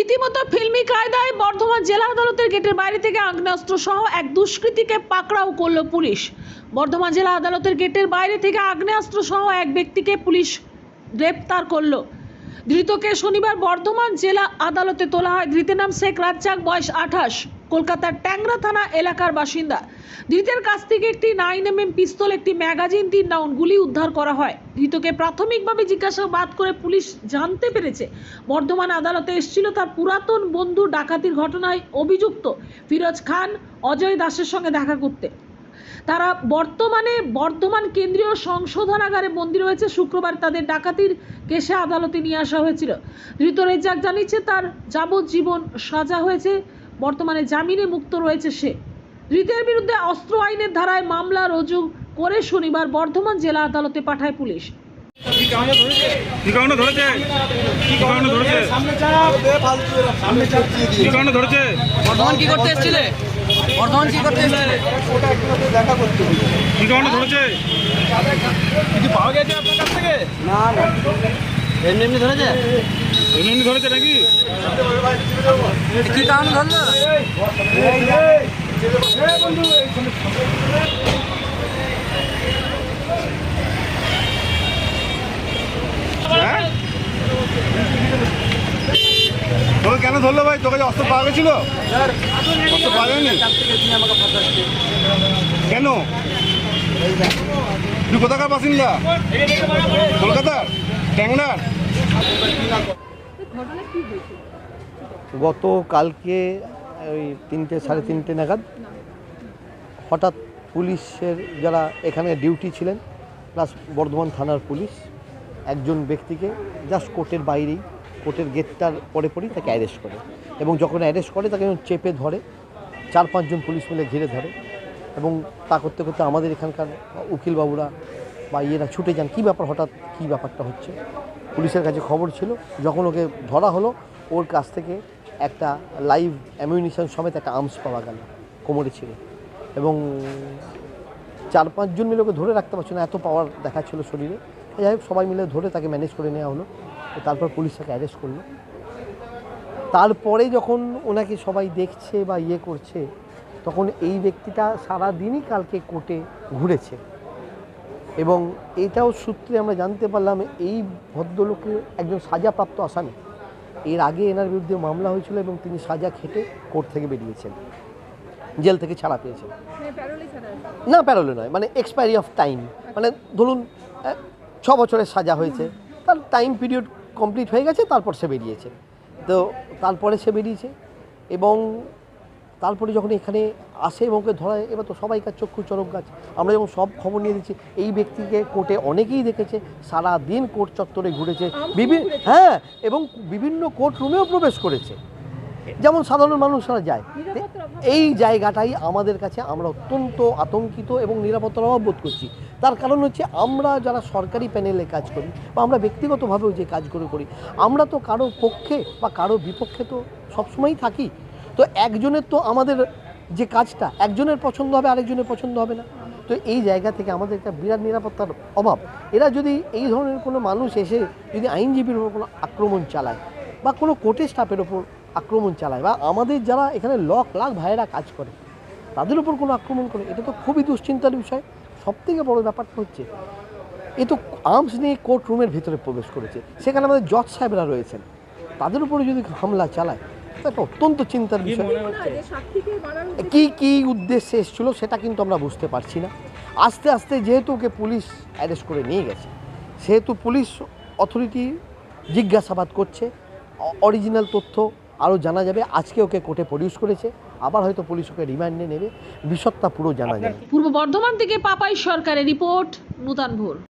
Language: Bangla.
রীতিমতো ফিল্মি কায়দায় বর্ধমান জেলা আদালতের গেটের বাইরে থেকে আগ্নেয়াস্ত্র সহ এক দুষ্কৃতীকে পাকড়াও করল পুলিশ। বর্ধমান জেলা আদালতের গেটের বাইরে থেকে আগ্নেয়াস্ত্র সহ এক ব্যক্তিকে পুলিশ গ্রেপ্তার করল। ধৃতকে শনিবার বর্ধমান জেলা আদালতে তোলা হয়। ধৃতের নাম শেখ রাজ্জাক, বয়স আঠাশ। কলকাতার ট্যাংরা থানা এলাকার বাসিন্দা। ধৃতের কাছ থেকে একটি নাইন এম এম পিস্তল, একটি ম্যাগাজিন তিন রাউন্ড গুলি উদ্ধার করা হয়। ধৃতকে প্রাথমিকভাবে জিজ্ঞাসাবাদ করে পুলিশ জানতে পেরেছে, বর্ধমান আদালতে এসেছিল তার পুরাতন বন্ধু ডাকাতির ঘটনায় অভিযুক্ত ফিরোজ খান, অজয় দাসের সঙ্গে দেখা করতে। তারা বর্তমানে বর্ধমান কেন্দ্রীয় সংশোধনাগারে বন্দী রয়েছে। শুক্রবার তাদের ডাকাতির কেসে আদালতে নিয়ে আসা হয়েছিল। ধৃত রেজাক জানিয়েছে তার যাবজ্জীবন সাজা হয়েছে। বর্তমানে জামিনে মুক্ত রয়েছে সে। ধৃতের বিরুদ্ধে অস্ত্র আইনের ধারায় মামলা রুজু করে শনিবার বর্ধমান জেলা আদালতে পাঠায় পুলিশ। কি কারণে ধরেছে? কি কারণে ধরেছে? সামনে চাপ দে ফালতু এরা সামনে চাপ কি কারণে ধরেছে? বর্ধমান কি করতে এসেছিলে? বর্ধমান কি করতে দেখা করতে কি কারণে ধরেছে কিছু পাওয়া গেছে আপনার কাছ থেকে না না এমনি এমনি ধরেছে এমনি এমনি ধরেছে নাকি কি কারণ ধরলো বন্ধু এইখানে হ্যাঁ তোকে কেন ধরলো ভাই, তোকে অস্ত্র পাওয়া গেছিল? কেন? তুই কোথাকার বাসিন্দা? কলকাতার? ট্যাংরার? গত কালকে ওই তিনটে, সাড়ে তিনটে নাগাদ হঠাৎ পুলিশের যারা এখানে ডিউটি ছিলেন, প্লাস বর্ধমান থানার পুলিশ, একজন ব্যক্তিকে জাস্ট কোর্টের বাইরেই কোর্টের গেটটার পরে পরেই তাকে অ্যারেস্ট করে। এবং যখন অ্যারেস্ট করে, তাকে চেপে ধরে, চার পাঁচজন পুলিশ মিলে ঘিরে ধরে। এবং তা করতে করতে আমাদের এখানকার উকিলবাবুরা বা ইয়েরা ছুটে যান, কী ব্যাপার হঠাৎ, কী ব্যাপারটা হচ্ছে? পুলিশের কাছে খবর ছিল, যখন ওকে ধরা হলো, ওর কাছ থেকে একটা লাইভ অ্যামিউনিশন সমেত একটা আর্মস পাওয়া গেল, কোমরে ছিল এবং চার পাঁচজন মিলে ওকে ধরে রাখতে পারছে না, এত পাওয়ার দেখাচ্ছিল শরীরে। যাই হোক, সবাই মিলে ধরে তাকে ম্যানেজ করে নেওয়া হলো। তারপর পুলিশ তাকে অ্যারেস্ট করল। তারপরে যখন ওনাকে সবাই দেখছে বা ইয়ে করছে তখন এই ব্যক্তিটা সারা দিনই কালকে কোর্টে ঘুরেছে। এবং এটাও সূত্রে আমরা জানতে পারলাম এই ভদ্রলোকের একজন সাজাপ্রাপ্ত আসামি। এর আগে এনার বিরুদ্ধে মামলা হয়েছিল এবং তিনি সাজা খেটে কোর্ট থেকে বেরিয়েছেন। জেল থেকে ছাড়া পেয়েছেন। না প্যারোলে নয় মানে এক্সপায়ারি অফ টাইম মানে ধরুন ছ বছরের সাজা হয়েছে। তার টাইম পিরিয়ড কমপ্লিট হয়ে গেছে তারপর সে বেরিয়েছে। তো তারপরে সে বেরিয়েছে এবং তারপরে যখন এখানে আসে এবং ওকে ধরায় এবার তো সবাইকার চক্ষু চরক গাছ আমরা যখন সব খবর নিয়ে দিচ্ছি এই ব্যক্তিকে কোর্টে অনেকেই দেখেছে সারা দিন কোর্ট চত্বরে ঘুরেছে বিভিন্ন হ্যাঁ এবং বিভিন্ন কোর্ট রুমেও প্রবেশ করেছে। যেমন সাধারণ মানুষরা যায়। এই জায়গাটাই আমাদের কাছে আমরা অত্যন্ত আতঙ্কিত এবং নিরাপত্তার অভাব বোধ করছি। তার কারণ হচ্ছে আমরা যারা সরকারি প্যানেলে কাজ করি বা আমরা ব্যক্তিগতভাবেও যে কাজগুলো করি, আমরা তো কারও পক্ষে বা কারও বিপক্ষে তো সবসময়ই থাকি। তো একজনের তো আমাদের যে কাজটা, একজনের পছন্দ হবে, আরেকজনের পছন্দ হবে না। তো এই জায়গা থেকে আমাদের একটা বিরাট নিরাপত্তার অভাব। এরা যদি এই ধরনের কোনো মানুষ এসে যদি আইনজীবীর উপর কোনো আক্রমণ চালায় বা কোনো কোর্টে স্টাফের ওপর আক্রমণ চালায় বা আমাদের যারা এখানে লক লাখ ভাইয়েরা কাজ করে, তাদের উপর কোনো আক্রমণ করে, এটা তো খুবই দুশ্চিন্তার বিষয়। সবথেকে বড় ব্যাপারটা হচ্ছে এ তো আর্মস নিয়ে কোর্ট রুমের ভিতরে প্রবেশ করেছে। সেখানে আমাদের জজ সাহেবরা রয়েছেন। তাদের উপরে যদি হামলা চালায় একটা অত্যন্ত চিন্তার বিষয়। কি কি উদ্দেশ্যে এসেছিল সেটা কিন্তু আমরা বুঝতে পারছি না। আস্তে আস্তে যেহেতু ওকে পুলিশ অ্যারেস্ট করে নিয়ে গেছে সেহেতু পুলিশ অথরিটি জিজ্ঞাসাবাদ করছে অরিজিনাল তথ্য আরও জানা যাবে আজকে ওকে কোর্টে প্রডিউস করেছে আবার হয়তো পুলিশ ওকে রিমান্ডে নেবে। বিশদটা পুরো জানা যাবে। পূর্ব বর্ধমান থেকে পাপাই সরকারের রিপোর্ট নূতন ভোর।